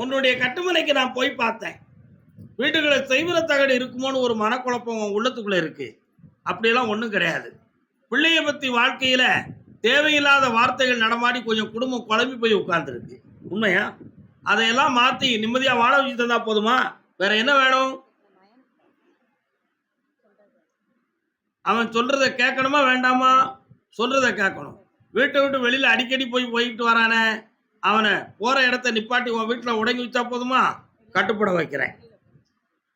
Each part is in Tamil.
உன்னுடைய கட்டுமனைக்கு நான் போய் பார்த்தேன். வீடுகளை செய்வன தகடு இருக்குமோன்னு ஒரு மனக்குழப்பம் உன் உள்ளத்துக்குள்ள இருக்கு. அப்படியெல்லாம் ஒன்றும் கிடையாது. பிள்ளைய பற்றி வாழ்க்கையில் தேவையில்லாத வார்த்தைகள் நடமாடி கொஞ்சம் குடும்பம் குழம்பி போய் உட்கார்ந்துருக்கு. உண்மையா? அதையெல்லாம் மாற்றி நிம்மதியாக வாழ வச்சு தந்தா போதுமா? வேற என்ன வேணும்? அவன் சொல்றத கேட்கணுமா வேண்டாமா? சொல்றத கேட்கணும். வீட்டை விட்டு வெளியில் அடிக்கடி போய் போயிட்டு வரானே. அவனை போற இடத்த நிப்பாட்டி உன் வீட்டில் உடங்கி வச்சா போதுமா? கட்டுப்பட வைக்கிறேன்.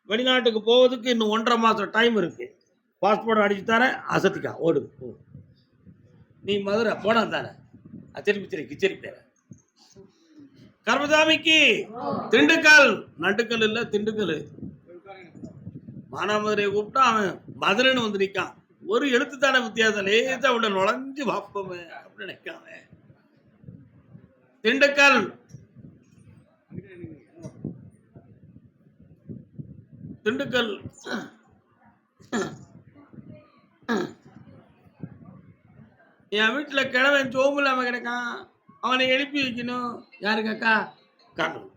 வெளிநாட்டுக்கு போவதுக்கு இன்னும் ஒன்றரை மாதம் டைம் இருக்கு. பாஸ்போர்ட் அடிச்சு தரேன். அசத்திக்கா ஓடு. நீ மதுரை போனா தானே? திருப்பி திரு கிச்சரி பேர. கர்மசாமிக்கு திண்டுக்கல். நண்டுக்கல் இல்ல திண்டுக்கல். மானாமதுரையை கூப்பிட்டா அவன் மதுரைன்னு வந்து நிக்கான். ஒரு எழுத்து தானே வித்தியாசம். லேசா உள்ள நுழைஞ்சு வாப்பவன் அப்படின்னு நினைக்காம திண்டுக்கல். திண்டுக்கல். என் வீட்டில் கிழவன் சோம்பு இல்லாமல் கிடக்கான். அவனை எழுப்பி வைக்கணும். யாருக்கு அக்கா காணும்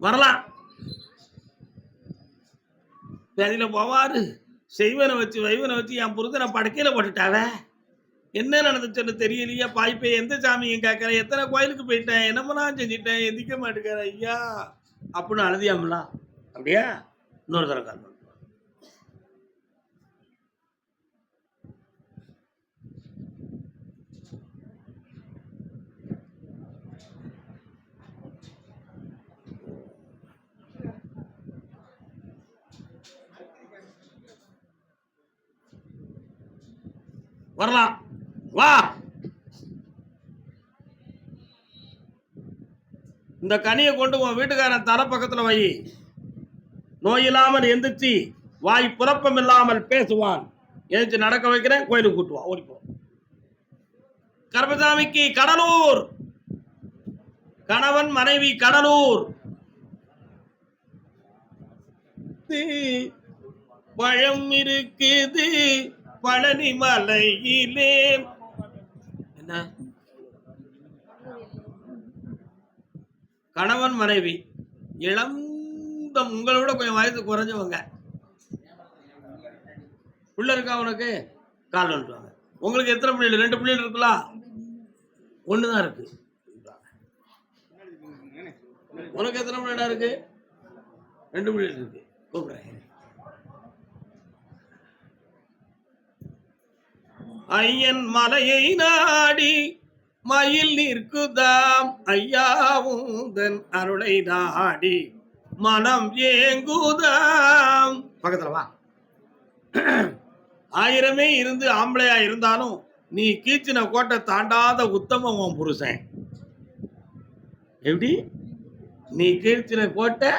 வரலாம். அதில் போவாரு. செய்வனை வச்சு வைவனை வச்சு என் புருஷனை படுக்கையில் போட்டுட்டாவே? என்ன நடந்துச்சுன்னு தெரியலையா பாய்ப்பே எந்த சாமியும் கேட்கற எத்தனை கோயிலுக்கு போயிட்டேன் என்னமெல்லாம் செஞ்சிட்டேன் எந்திக்க மாட்டேங்கிற ஐயா. அப்படின்னு அழுதியாமலாம். அப்படியா? இன்னொரு தடவை காரணம் பண்ணு. வரலாம். வா. இந்த கனியை கொண்டு உன் வீட்டுக்காரன் தலை பக்கத்துல வை. நோய் இல்லாமல் எந்திரிச்சு வாய் புறப்பம் இல்லாமல் பேசுவான். எந்திரிச்சு நடக்க வைக்கிறேன் கோயிலுக்கு கூட்டுவான் ஓடிப்போ. கர்மசாமிக்கு கடலூர். கணவன் மனைவி கடலூர். பழம் இருக்குது. பழனி மலையிலே. என்ன? கணவன் மனைவி இளம் உங்களோட கொஞ்சம் வயசு குறைஞ்சவங்க. பிள்ளை இருக்கா உனக்கு? கால் வந்துடுவாங்க உங்களுக்கு எத்தனை பிள்ளைகள் ரெண்டு பிள்ளைகள் இருக்கலாம் ஒன்று தான் இருக்கு. உனக்கு எத்தனை பிள்ளைடா இருக்கு? ரெண்டு பிள்ளைகள் இருக்கு. கூப்பிடுறேன். ஐயன் மலையை நாடி மயில் நிற்குதாம் ஐயாவுந்தன் அருளை நாடி. மனம் ஏங்குதாம். பக்கத்துல வா. ஆயிரமே இருந்து ஆம்பளையா இருந்தாலும் நீ கீச்சின கோட்டை தாண்டாத உத்தமம் உன் புருஷன். எப்படி? நீ கீழ்ச்சின கோட்டை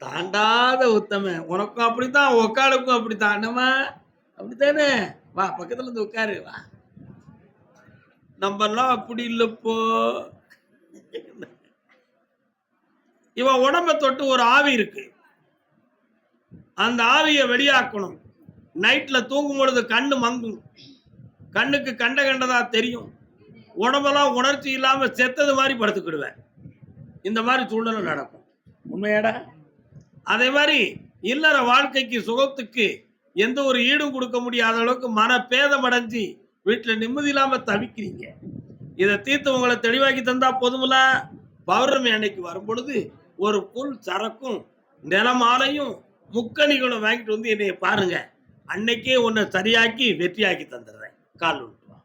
தாண்டாத உத்தமன். உனக்கும் அப்படித்தான் ஒக்காளுக்கும் அப்படித்தான். தாண்டமா அப்படித்தானே? வா பக்கத்துல இருந்து உட்காரு வா. நம்மெல்லாம் அப்படி இல்லப்போ. இவன் உடம்ப தொட்டு ஒரு ஆவி இருக்கு. அந்த ஆவியை வெளியாக்கணும். நைட்ல தூங்கும் பொழுது கண்ணு மங்கும். கண்ணுக்கு கண்ட கண்டதா தெரியும். உடம்பெல்லாம் உணர்ச்சி இல்லாம செத்தது மாதிரி படுத்துக்கிடுவேன். இந்த மாதிரி சூழ்நிலை நடக்கும். உண்மையாடா? அதே மாதிரி இல்லற வாழ்க்கைக்கு சுகத்துக்கு எந்த ஒரு ஈடும் கொடுக்க முடியாத அளவுக்கு மன பேதம் அடைஞ்சு வீட்டில் நிம்மதி இல்லாம தவிக்கிறீங்க. இதை தீர்த்து உங்களை தெளிவாக்கி தந்தா போதுமில்ல பௌர்ணமி அன்னைக்கு வரும்பொழுது ஒரு புல் சரக்கும் நிலமாலையும் முக்கணிகளும் வாங்கிட்டு வந்து என்னைய பாருங்க. அன்னைக்கே உன்னை சரியாக்கி வெற்றியாக்கி தந்துடுறேன். கால் விட்டுவா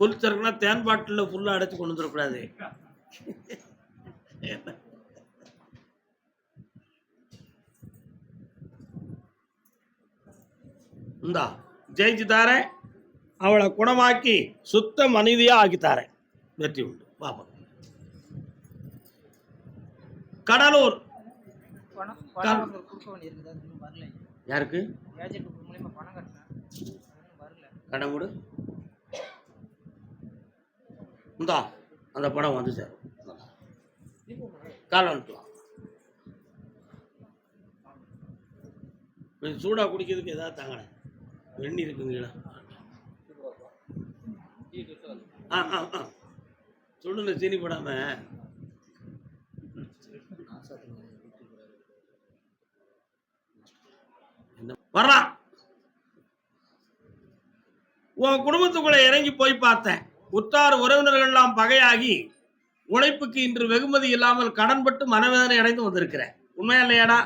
புல் சரக்குனா தேன் பாட்டில் ஃபுல்லாக அடைச்சி கொண்டு வந்துடக்கூடாது. இந்தா ஜெயிச்சு தாரேன். அவளை குணமாக்கி சுத்த மனிதியாக ஆக்கி தாரேன். வெற்றி உண்டு. பாப்பா கடலூர். யாருக்கு? கடமுடு இந்தா அந்த படம் வந்து சார் காலம் சூடாக குடிக்கிறதுக்கு ஏதாவது தாங்கண்ணே. வெண்ணி இருக்குங்களா ஆ ஆ ஆ. சொல்லுங்க சீனி போடாம. என்ன? வர்றான் உன் குடும்பத்துக்குள்ள இறங்கி போய் பார்த்தேன். உற்றார் உறவினர்கள்லாம் பகையாகி உழைப்புக்கு இன்று வெகுமதி இல்லாமல் கடன்பட்டு மனவேதனை அடைந்து வந்திருக்கிறேன். உண்மையா இல்லையாடா?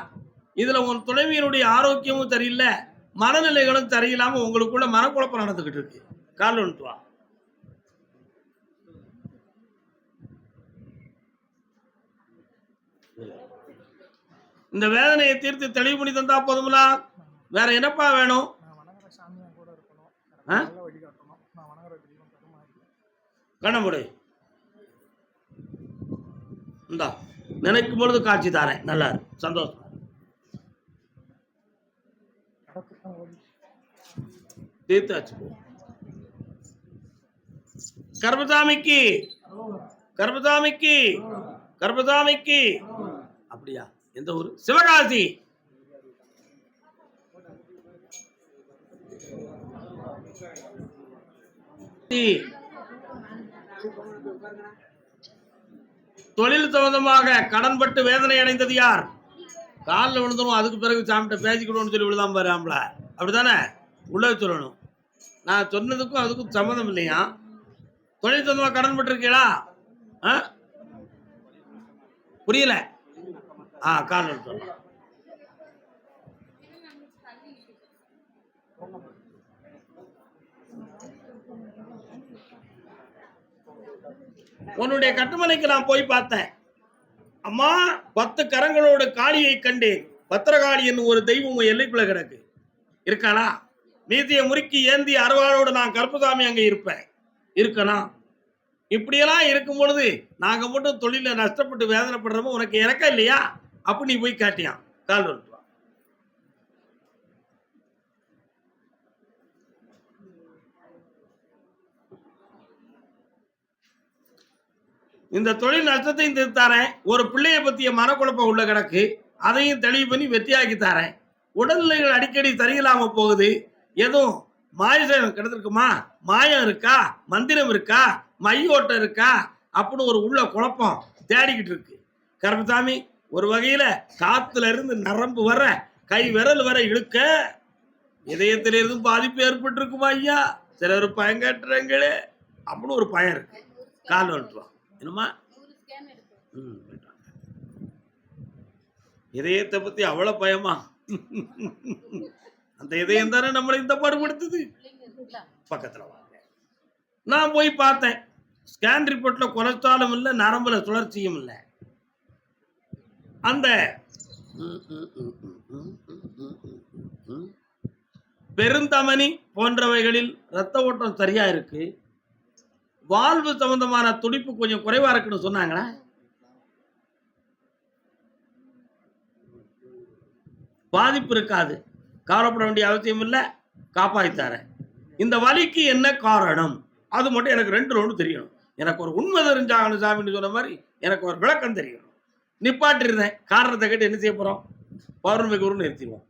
இதுல உன் துணைவியனுடைய ஆரோக்கியமும் சரியில்லை. மனநிலைகளும் சரியில்லாமல் உங்களுக்குள்ள மனக்குழப்பம் நடந்துக்கிட்டு இருக்கு. கால் ஒன்று வா இந்த வேதனையை தீர்த்து தெளிவு பண்ணி தந்தா போதுங்களா வேற என்னப்பா வேணும்? கண்ணமுடி இந்தா நினைக்கும் பொழுது காட்சி தாரேன். நல்லா சந்தோஷம். தீர்த்தாச்சு கர்பதாமிக்கு கர்பதாமிக்கு கர்பதாமிக்கு அப்படியா? எந்த ஊர்? சிவகாசி. தொழில் சம்பந்தமாக கடன்பட்டு வேதனை அடைந்தது யார்? காலில் விழுந்தனும் அதுக்கு பிறகு சாமிட்ட பேசிக்கணும்னு சொல்லி விழுதான் பாரு ஆம்பளை. அப்படிதானே உள்ள சொல்லணும். நான் சொன்னதுக்கும் அதுக்கும் சம்மந்தம் இல்லையா? தொழில் சொந்தமாக கடன் பட்டிருக்கீங்களா ஆ? புரியல. ஆ காரணம் சொல்லலாம் உன்னுடைய கட்டுமனைக்கு நான் போய் பார்த்தேன். அம்மா பத்து கரங்களோட காளியை கண்டேன். பத்திரகாளி என்று ஒரு தெய்வம் எல்லைக்குள்ள கிடக்கு. இருக்காளா? நீதியை முறுக்கி ஏந்தி அறுவாளோடு நான் கருப்புசாமி அங்கே இருப்பேன். இருக்கணும் இப்படியெல்லாம் இருக்கும் பொழுது நாங்கள் மட்டும் தொழிலில் நஷ்டப்பட்டு வேதனைப்படுறோமோ உனக்கு இறக்கம் இல்லையா? அப்படி நீ போய் காட்டியான் கால் வந்துட்டு இந்த தொழில் நஷ்டத்தையும் தீர்த்தாரேன். ஒரு பிள்ளைய பற்றிய மனக்குழப்பம் உள்ள கிடக்கு. அதையும் தெளிவு பண்ணி வெற்றியாக்கி தரேன். உடல்நிலைகள் அடிக்கடி சரியில்லாமல் போகுது. எதுவும் மாயம் கிடந்திருக்குமா? மாயம் இருக்கா? மந்திரம் இருக்கா? மையோட்டம் இருக்கா? அப்படின்னு ஒரு உள்ள குழப்பம் தேடிக்கிட்டு இருக்கு. கருப்பசாமி ஒரு வகையில காத்துல இருந்து நரம்பு வர கை விரல் வர இழுக்க இதயத்திலிருந்து பாதிப்பு ஏற்பட்டு இருக்குமா ஐயா சிலர் பயம் கேட்டுறாங்களே. அப்படின்னு ஒரு பயம் இருக்கு. கால் வந்துட்டுருவான் என்னமா ம் இதயத்தை பத்தி அவ்வளவு பயமா? அந்த இதயம் தானே நம்மளை இந்த பாடுபடுத்துது பக்கத்துல வாங்க. நான் போய் பார்த்தேன். ஸ்கேன் ரிப்போர்ட்ல கொலஸ்ட்ராலும் இல்லை நரம்புல சுழற்சியும் இல்லை. அந்த பெருந்தமனி போன்றவைகளில் ரத்த ஓட்டம் சரியா இருக்கு? வாழ்வு சம்பந்தமான துடிப்பு கொஞ்சம் குறைவா இருக்குன்னு சொன்னாங்களா? பாதிப்பு இருக்காது. கவலைப்பட வேண்டிய அவசியம் இல்லை காப்பாற்றித்தாரேன் இந்த வலிக்கு என்ன காரணம்? அது மட்டும் எனக்கு ரெண்டு ஒன்று தெரியணும். எனக்கு ஒரு உண்மை தெரிஞ்சாங்கன்னு சாமின்னு சொன்ன மாதிரி எனக்கு ஒரு விளக்கம் தெரியணும். நிப்பாட்டிருந்தேன் காரணத்தை கேட்டு என்ன செய்ய போகிறோம் பௌர்ணமி குரு நிறுத்திடுவோம்.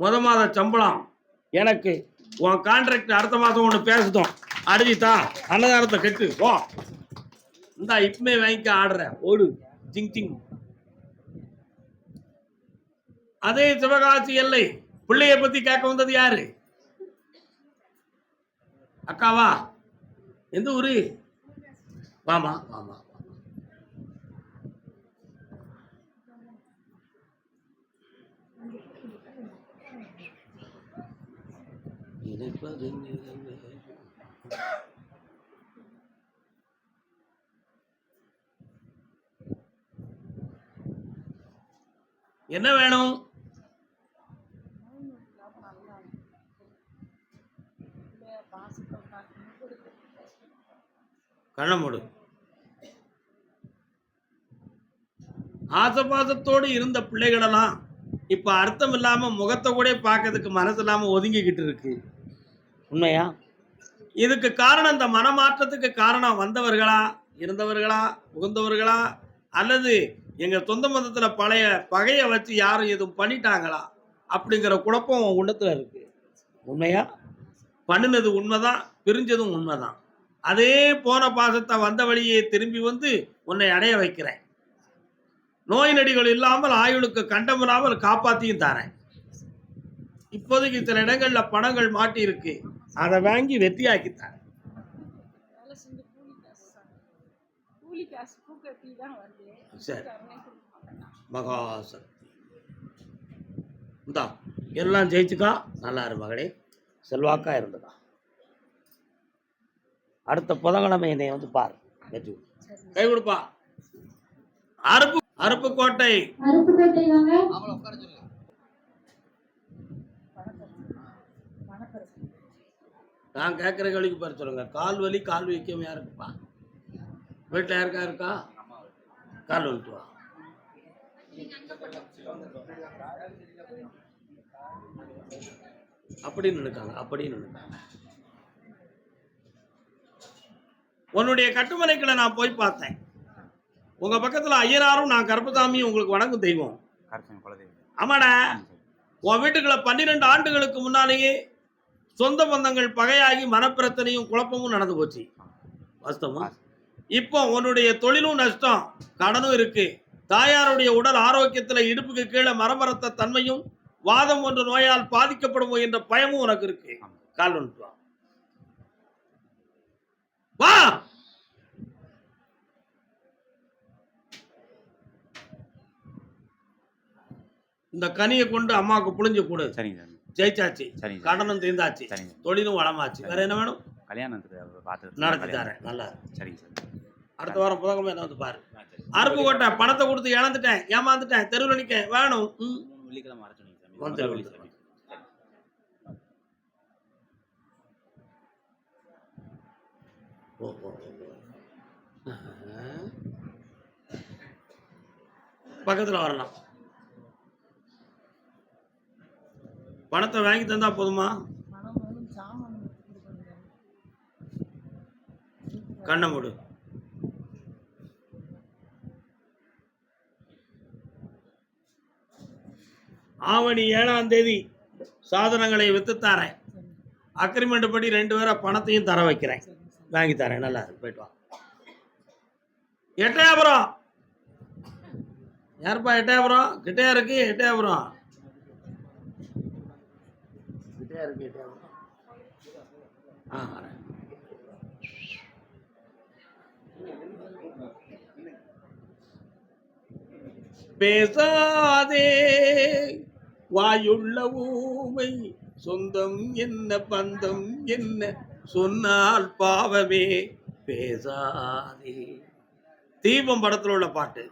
முத மாத சம்பளம். எனக்கு உன் கான்ட்ராக்ட் அடுத்த மாதம் ஒன்று பேசுதோம் அடிச்சுதா அன்னதானத்தை கட்டு ஓ இந்தா இப்பமே வாங்கிக்க ஆடுற ஓடு. ஜிங் ஜிங். அதே சிவகாசி எல்லை. பிள்ளைய பத்தி கேட்க வந்தது யாரு? அக்காவா? எந்த ஊரு? வாமா வாமா என்ன வேணும்? கண்ணை மூடு. ஆசபாசத்தோடு இருந்த பிள்ளைகளெல்லாம் இப்ப அர்த்தம் இல்லாம முகத்தை கூட பார்க்கறதுக்கு மனசு இல்லாம ஒதுங்கிக்கிட்டு இருக்கு. உண்மையா? இதுக்கு காரணம் இந்த மனமாற்றத்துக்கு காரணம் வந்தவர்களா இருந்தவர்களா புகுந்தவர்களா அல்லது எங்க சொந்த மதத்துல பழைய பகைய வச்சு யாரும் எதுவும் பண்ணிட்டாங்களா அப்படிங்கிற குழப்பம் உன் உள்ளத்துல இருக்கு. உண்மையா? பண்ணினது உண்மைதான் பிரிஞ்சதும் உண்மைதான். அதே போன பாசத்தை வந்த வழியே திரும்பி வந்து உன்னை அடைய வைக்கிறேன். நோய் நடிகள் இல்லாமல் ஆயுளுக்கு கண்டமில்லாமல் காப்பாத்தியும் தரேன். இப்போதைக்கு சில இடங்கள்ல பணங்கள் மாட்டி இருக்கு அதை வாங்கி வெற்றியாக்கி தரேன். மகாசக்தி. இந்தா எல்லாம் ஜெயிச்சுக்கா. நல்லா இரு மகளே செல்வாக்கா இருந்துக்கா. அடுத்த புதன்கிழமை என்னை வந்து பாரு வெற்றி கை கொடுப்பா. அருப்பு அருப்புக்கோட்டை நான் கேட்குற கேள்விக்கு பேர் சொல்லுங்க. கால் வலி கால் வைக்காம யாருக்குப்பா? வீட்டில் யாருக்கா இருக்கா? கால் வந்துட்டு வா அப்படின்னு நினைக்காங்க அப்படின்னு நினைக்காங்க. உன்னுடைய கட்டுமனைக்குள்ள நான் போய் பார்த்தேன். உங்க பக்கத்துல ஐயனாரும் நான் கருப்பசாமியும் உங்களுக்கு வணங்கும் தெய்வம். ஆமாடா. உன் வீட்டுக்குள்ள பன்னிரெண்டு ஆண்டுகளுக்கு முன்னாலேயே சொந்த பந்தங்கள் பகையாகி மனப்பிரச்சனையும் குழப்பமும் நடந்து போச்சு. வாஸ்தவமா? இப்போ உன்னுடைய தொழிலும் நஷ்டம் கடனும் இருக்கு. தாயாருடைய உடல் ஆரோக்கியத்துல இடுப்புக்கு கீழே மரமரத்த தன்மையும் வாதம் போன்ற நோயால் பாதிக்கப்படுமோ என்ற பயமும் உனக்கு இருக்கு. கால் வந்துட்டு வா! இந்த கனியை கொண்டு அம்மாவுக்கு புளிஞ்சு கொடு. சரிங்க ஜெயிச்சாச்சு. சரிங்க கடனும் தீர்ந்தாச்சு. சரிங்க தொழிலும் வளமாச்சு. வேற என்ன வேணும்? கல்யாணத்துக்கு பார்த்து நடத்தி தரேன். நல்லா. சரிங்க சார் அடுத்த வாரம் புதன்கிழமை என்ன வந்து பாரு. அருப்பு கோட்டை பணத்தை கொடுத்து இழந்துட்டேன். ஏமாந்துட்டேன். தெருவில் நிக்க. வேணும். வெள்ளிக்கிழமை வர சொன்னீங்க சாமி வந்து, முதல் வெள்ளி வந்து. சாமி ஓ. பக்கத்துல வரலாம் பணத்தை வாங்கி தந்தா போதுமா? கண்ணை மூடு. ஆவணி ஏழாம் தேதி சாதனங்களை வித்து தரேன். அக்ரிமெண்ட் படி ரெண்டு பேரை பணத்தையும் தர வைக்கிறேன். வாங்கி தரேன் நல்லா இருக்கு போயிட்டு வா. எட்டயபுரம். யாருப்பா எட்டயபுரம்? கிட்டே இருக்கு? எட்டயபுரம். இருக்கு எட்டயபுரம். ஆ பேசாதே வாயுள்ள ஊமை சொந்தம் என்ன பந்தம் என்ன? சொன்னால் பாவமே பேசாதே. தீபம் படத்தில் உள்ள பாட்டு.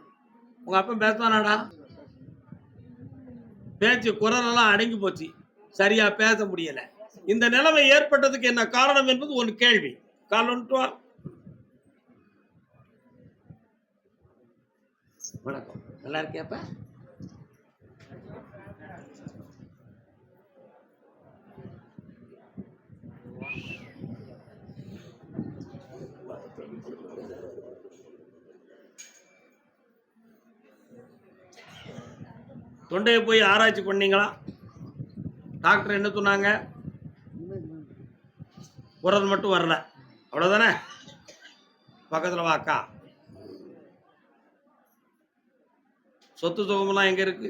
உங்க அப்பா பேசுவானாடா? பேச்சு குரலெல்லாம் அடங்கி போச்சு. சரியா பேச முடியல. இந்த நிலைமை ஏற்பட்டதுக்கு என்ன காரணம் என்பது ஒரு கேள்வி. கால் வணக்கம். நல்லா இருக்கியாப்பா? தொண்டையை போய் ஆராய்ச்சி பண்ணீங்களா? டாக்டர் என்ன சொன்னாங்க? குரல் மட்டும் வரல. அவ்வளோதானே பக்கத்தில் வாக்கா சொத்து சுகமெல்லாம் எங்கே இருக்கு?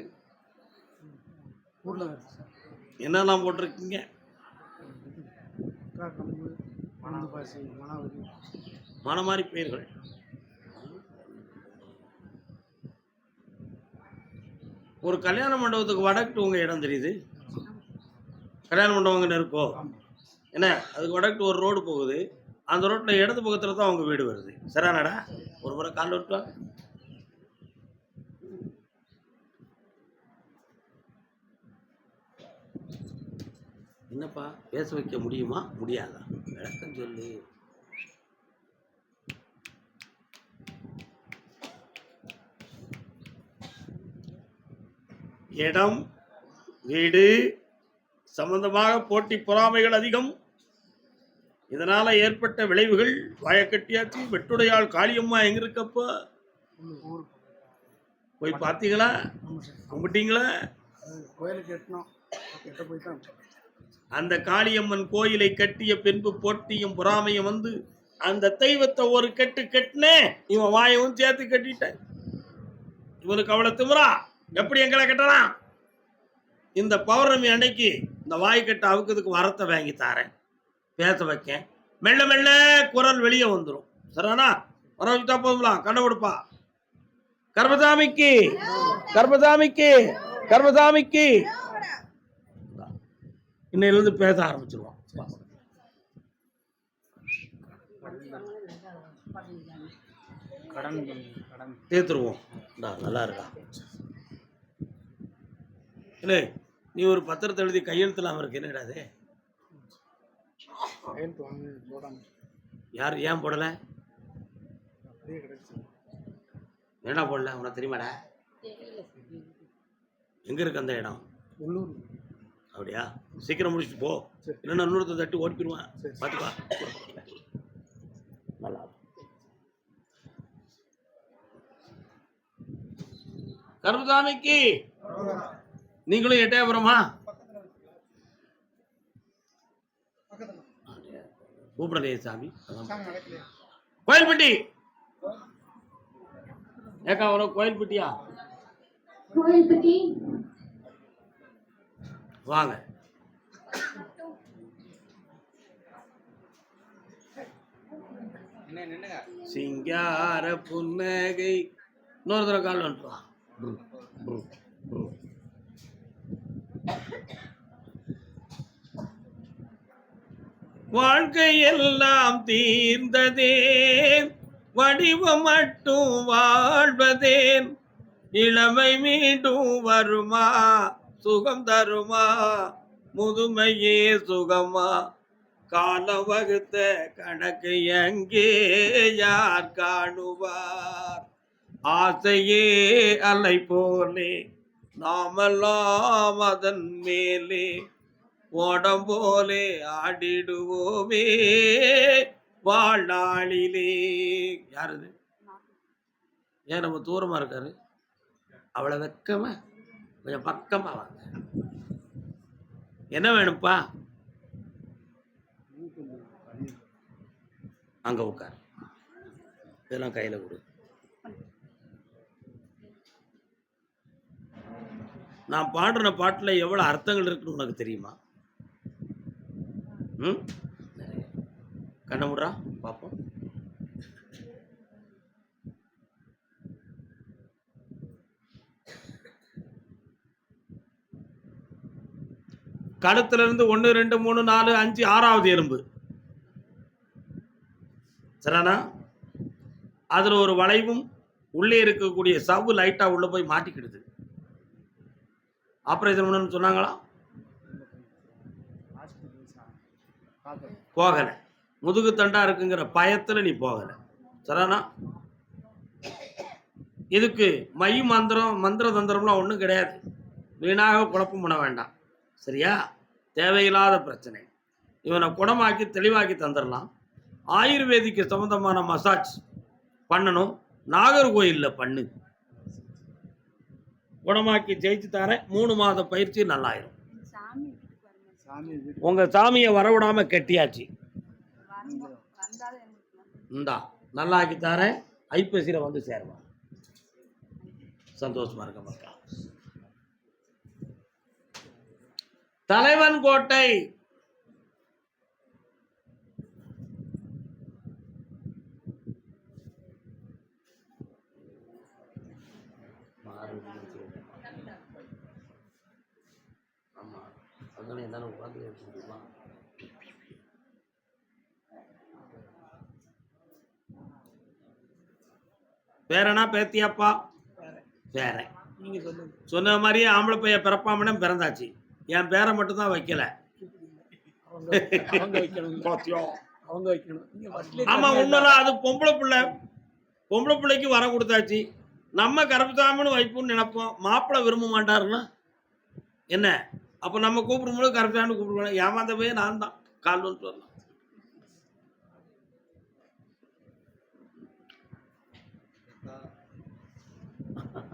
என்னெல்லாம் போட்டிருக்கீங்க? மணவரி மனமாரி பெயர்கள் ஒரு கல்யாண மண்டபத்துக்கு வடக்கு உங்க இடம் தெரியுது? கல்யாண மண்டபம் இருக்கோ? என்ன? அதுக்கு வடக்கு ஒரு ரோடு போகுது. அந்த ரோட்டில் இடது பக்கத்தில் தான் அவங்க வீடு வருது. சரியானடா ஒரு முறை கால் விட்டுவாங்க என்னப்பா பேச வைக்க முடியுமா? முடியாதா? விளக்கம் சொல்லு. இடம் வீடு சம்பந்தமாக போட்டி பொறாமைகள் அதிகம். இதனால ஏற்பட்ட விளைவுகள் வாயக்கட்டியாச்சு வெட்டுடையாள் காளியம்மா எங்க இருக்கப்ப போய் பார்த்தீங்களா? கும்பிட்டீங்களா? கோயிலுக்கு எட்டணும் அந்த காளியம்மன் கோயிலை கட்டிய பின்பு போட்டியும் பொறாமையும் வந்து அந்த தெய்வத்தை ஒரு கட்டு கட்டினே இவன் வாயவும் சேர்த்து கட்டிட்டேன். இவனுக்கு அவ்வளோ திமிரா? எப்படி எங்களை கட்டலாம்? இந்த பௌர்ணமி அன்னைக்கு இந்த வாய்க்கட்டை அவுக்கிறதுக்கு வரத்தை வாங்கி தாரேன். பேச வைக்கேன். மெல்ல மெல்ல குரல் வெளியே வந்துடும் சரிண்ணா வர வச்சுட்டா போதுங்களா கண்ணை கொடுப்பா கர்மசாமிக்கு கர்மசாமிக்கு கர்மசாமிக்கு. இன்னையிலிருந்து பேச கடன் தீர்த்துருவோம் நல்லா இருக்கா? இல்லை நீ ஒரு பத்திரத்தை எழுதி கையெழுத்துலாம இருக்கு என்னடா அது யார் ஏன் போடல? என்னடா போடல உனக்கு தெரியுமாடா? எங்க இருக்கு அந்த இடம்? உள்ளூர். அப்படியா? சீக்கிரம் முடிச்சுட்டு போ. சரி. இல்லைன்னா இன்னொருத்த தட்டி ஓடிப்பிடுவான். சரி. பார்த்துக்கா நல்லா. கருப்புசாமிக்கு! நீங்களும் எட்டயபுரமா கூப்பிடலையே சாமி. கோயில்பட்டி. ஏக்கா உனக்கு கோயில்பட்டியா? கோயில்பட்டி. வாங்க. சிங்கார புன்னகை. இன்னொரு தடவை கால் வந்துட்டு வா வாழ்க்கை எல்லாம் தீர்ந்ததேன். வடிவம் மட்டும் வாழ்வதேன். இளமை மீண்டும் வருமா? சுகம் தருமா? முதுமையே சுகமா? காலம் வகுத்த கணக்கு எங்கே யார் காணுவார்? ஆசையே அலை போலே நாமெல்லாம் அதன் மேலே ஓடம் போலே ஆடிடுவோமே. வாழ்நாளிலே. யாருது? ஏன் நம்ம தூரமா இருக்காரு? அவ்வளோ வெக்கமா? கொஞ்சம் பக்கமா வாங்க. என்ன வேணும்ப்பா? அங்க உட்கார். இதெல்லாம் கையில கொடு. நான் பாடுற பாட்டுல எவ்வளவு அர்த்தங்கள் இருக்குன்னு உனக்கு தெரியுமா? ம்? கண்ணை முடுறா பார்ப்போம் கழுத்துல இருந்து ஒன்று ரெண்டு மூணு நாலு அஞ்சு ஆறாவது எறும்பு. சரிண்ணா அதில் ஒரு வளைவும் உள்ளே இருக்கக்கூடிய சவ்வு லைட்டாக உள்ளே போய் மாட்டிக்கிடுது. ஆப்ரேஷன் பண்ணணும்னு சொன்னாங்களா? போகலை. முதுகு தண்டா இருக்குங்கிற பயத்தில் நீ போகலை. சரிண்ணா இதுக்கு மை மந்திரம் மந்திர தந்திரம்லாம் ஒன்றும் கிடையாது. வீணாக குழப்பம் பண்ண வேண்டாம். சரியா? தேவையில்லாத பிரச்சனை. இவனை குணமாக்கி தெளிவாக்கி தந்துடலாம். ஆயுர்வேதிக்கு சம்மந்தமான மசாஜ் பண்ணணும். நாகர்கோயிலில் பண்ணு. குணமாக்கி ஜெயிச்சு தரேன். மூணு மாத பயிற்சி நல்லாயிரும் சாமி வீட்டுக்கு வரணும் சாமி வீட்டு உங்கள் சாமியை வரவிடாம கெட்டியாச்சு. இந்தா நல்லா ஆக்கி தரேன். ஐப்பசியில் வந்து சேருவான். சந்தோஷமா இருக்க மக்கா. தலைவன் கோட்டை ஆமா அங்கே தானே உட்காந்து முடியுமா பேரனா பேத்தியாப்பா? சொல்லுங்க. சொன்ன மாதிரியே ஆம்பளை பையன் பிறப்பாமனே பிறந்தாச்சு. என் பேரை வைக்கல. வைக்கணும். நீங்க ஃபர்ஸ்ட்லயே ஆமா உண்மைதான் அது பொம்பளை பிள்ளை. பொம்பளை பிள்ளைக்கு வர கொடுத்தாச்சு. நம்ம கருப்புசாமின்னு வைப்போம்னு நினைப்போம். மாப்பிள்ளை விரும்ப மாட்டாருன்னா என்ன? அப்போ நம்ம கூப்பிடும்போது கருப்புசாமின்னு கூப்பிடுவோம் ஏமாந்த போய் நான் தான் கால் வந்து வரலாம்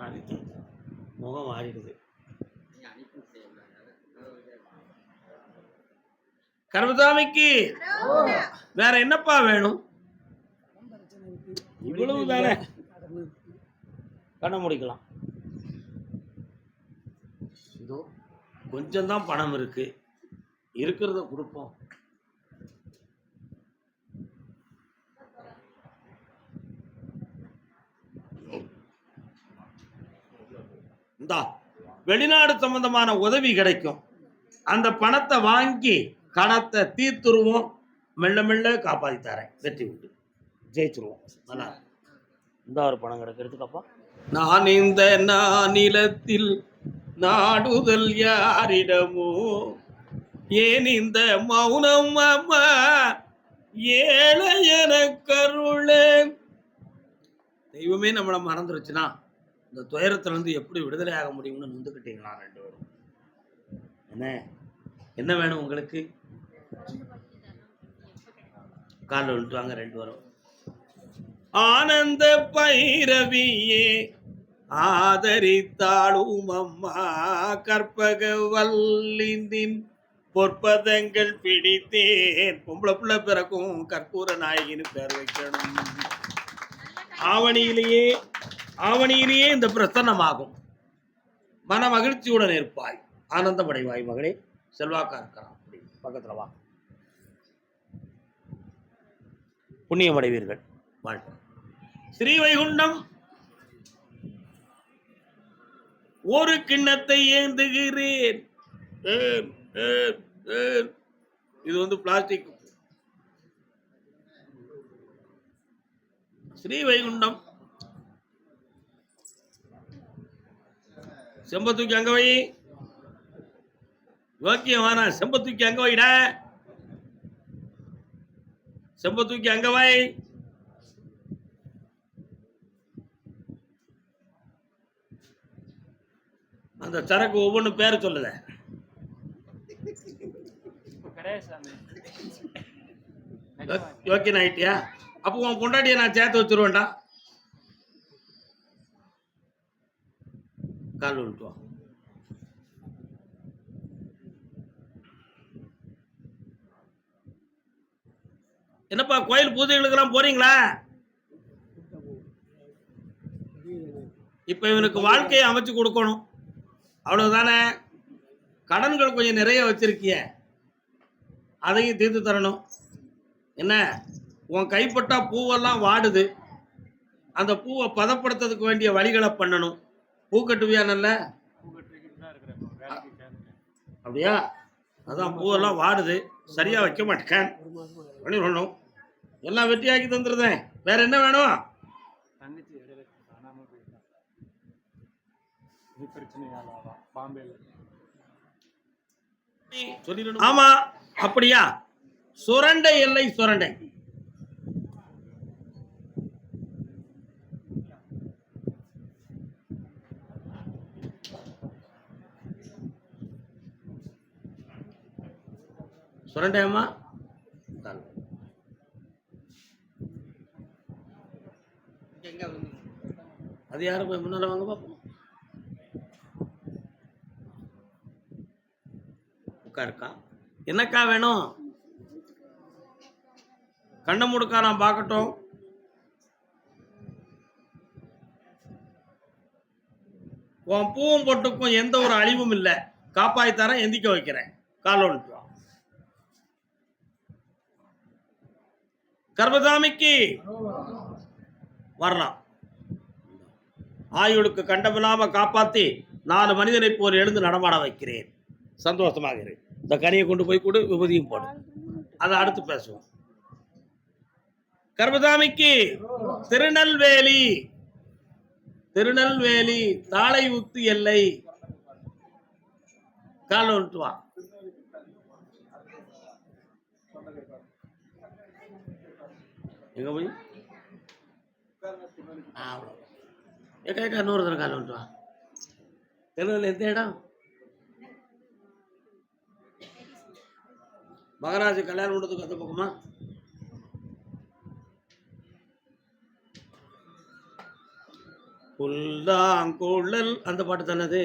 அது முகம் மாறிடுது. கருமசாமிக்கு வேற என்னப்பா வேணும்? இவ்வளவு தானே கண்ண முடிக்கலாம். இதோ கொஞ்சம் தான் பணம் இருக்கு. இருக்கிறத கொடுப்போம். இந்தா வெளிநாடு சம்பந்தமான உதவி கிடைக்கும். அந்த பணத்தை வாங்கி கணத்தை தீர்த்துருவோம். மெல்ல மெல்ல காப்பாற்றி தரேன். வெற்றி உண்டு. ஜெயிச்சிருவோம். நல்லா இந்த ஒரு பணம் கிடைக்கிறதுக்கப்பா நான் இந்த நிலத்தில் நாடுதல் யாரிடமோ? ஏன் இந்த மௌனம் அம்மா? ஏழை என கருளே தெய்வமே நம்மளை மறந்துருச்சுன்னா இந்த துயரத்திலிருந்து எப்படி விடுதலை ஆக முடியும்னு நொந்துக்கிட்டீங்களா ரெண்டு பேரும் என்ன? என்ன வேணும் உங்களுக்கு? காலில் விழுட்டு வாங்க ரெண்டு பேரும் ஆனந்த பைரவியே ஆதரித்தாளும் அம்மா கற்பக வல்லிந்தின் பொற்பதங்கள் பிடித்தேன். பொம்பளை பிள்ளை பிறக்கும் கற்பூர நாயகின்னு பேர் வைக்கணும். ஆவணியிலேயே ஆவணியிலேயே இந்த பிரசன்னமாகும். மன மகிழ்ச்சியுடன் இருப்பாய். ஆனந்தமடைவாய் மகளே. செல்வாக்கா இருக்கலாம் அப்படி. பக்கத்தில் வா. புண்ணியமடைவீர்கள். வாழ்க்கை ஸ்ரீவைகுண்டம் ஒரு கிண்ணத்தை ஏந்துகிறேன். இது வந்து பிளாஸ்டிக். ஸ்ரீவைகுண்டம். செம்ப தூக்கி அங்க வை. யோக்கியம் வேணா தூக்கி அங்க வைடா. செம்ப தூக்கி அங்க வை. அந்த சரக்கு ஒவ்வொன்றும் பேர் சொல்லுத. யோக்கியன் ஆயிட்டியா? அப்போ உன் பொண்டாட்டியை நான் சேர்த்து வச்சிருவேன்டா. கால் விட்டு என்னப்பா கோயில் பூஜைகளுக்கெல்லாம் போறீங்களா? இப்ப இவனுக்கு வாழ்க்கையை அமைச்சு கொடுக்கணும். அவ்வளவுதானே? கடன்கள் கொஞ்சம் நிறைய வச்சிருக்கிய. அதையும் தீர்த்து தரணும். என்ன? உன் கைப்பட்டா பூவெல்லாம் வாடுது. அந்த பூவை பதப்படுத்துறதுக்கு வேண்டிய வழிகளை பண்ணணும். பூ கட்டுவியா நல்ல? அப்படியா? அதான் பூவெல்லாம் வாடுது. சரியா வைக்க மாட்டேன். பண்ணி சொல்லணும் எல்லாம் வெட்டியாக்கி தந்துருந்தேன் வேற என்ன வேணும் தங்கச்சி இடையில காணாம போயிட்டா இது பிரச்சனையால பாம்பேல ஆமா அப்படியா? சுரண்டை எல்லை சுரண்டை. சுரண்டை அம்மா? இந்தாங்க. எங்க வந்து அது யாரும் போய் முன்னால வாங்க பார்ப்போம் உட்காருக்கா? என்னக்கா வேணும்? கண்ணை முடுக்கா நான் பார்க்கட்டும். உன் பூவும் பொட்டுக்கும் எந்த ஒரு அழிவும் இல்லை. காப்பாய் தரேன் எந்திக்க வைக்கிறேன். கால் கர்பதாமிக்கு வா. வரலாம். ஆயுளுக்கு கண்டமில்லாம காப்பாத்தி நாலு மனிதனை போல் எழுந்து நடமாட வைக்கிறேன். சந்தோஷமாக இரு. இந்த கனியை கொண்டு போய் கொடு விபதியும் போடு. அதை அடுத்து பேசுவோம். கர்மதாமிக்கு திருநெல்வேலி. திருநெல்வேலி தாளை உத்து எல்லை. கால் வந்துட்டு வா. எங்க போய்? ஏக்கா ஏக்கா இன்னொரு தடவை கால் வந்துட்டு வா. திருநெல்வேலி எந்த இடம்? மகராஜ கல்யாணம் பண்ணுறதுக்கு அந்த பக்கமா? புல்லாங்குழல் அந்த பாட்டு தானது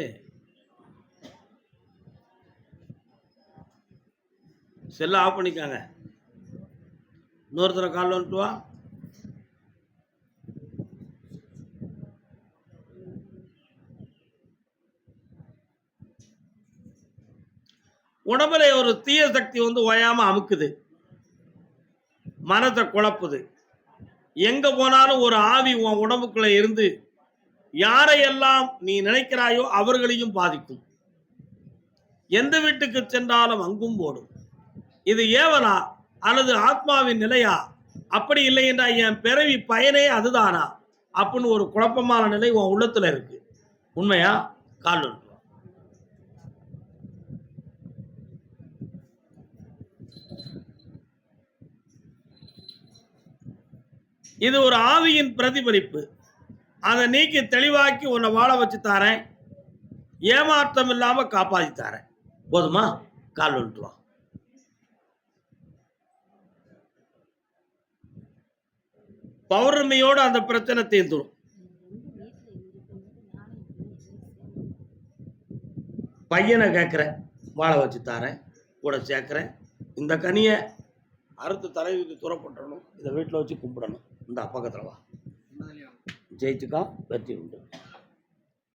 செல்ல ஆஃப் பண்ணிக்காங்க. இன்னொருத்தர கால் வந்துட்டு வா. உடம்புல ஒரு தீய சக்தி வந்து ஓயாம அமுக்குது. மனத்தை குழப்புது. எங்க போனாலும் ஒரு ஆவி உன் உடம்புக்குள்ள இருந்து யாரையெல்லாம் நீ நினைக்கிறாயோ அவர்களையும் பாதிக்கும். எந்த வீட்டுக்கு சென்றாலும் அங்கும் போடும் இது ஏவலா அல்லது ஆத்மாவின் நிலையா? அப்படி இல்லை என்றால் என் பிறவி பயனே அதுதானா? அப்படின்னு ஒரு குழப்பமான நிலை உன் உள்ளத்துல இருக்கு. உண்மையா? கால் இது ஒரு ஆவியின் பிரதிபலிப்பு. அதை நீக்கி தெளிவாக்கி உன்னை வாழ வச்சு தாரேன். ஏமாற்றம் இல்லாம காப்பாத்தி தாரேன். போதுமா? கால் வந்துட்டு பௌர்ணமியோடு அந்த பிரச்சனை தீர்ந்துடும் பையனை கேட்குறேன் வாழ வச்சு தாரேன் கூட சேர்க்குறேன். இந்த கனியை அறுத்து தலைவிக்கு துறப்பட்டணும் இதை வீட்டில் வச்சு கும்பிடணும். இந்த பக்கத்தில் வா. ஜெயிச்சுக்கா வெற்றி உண்டு.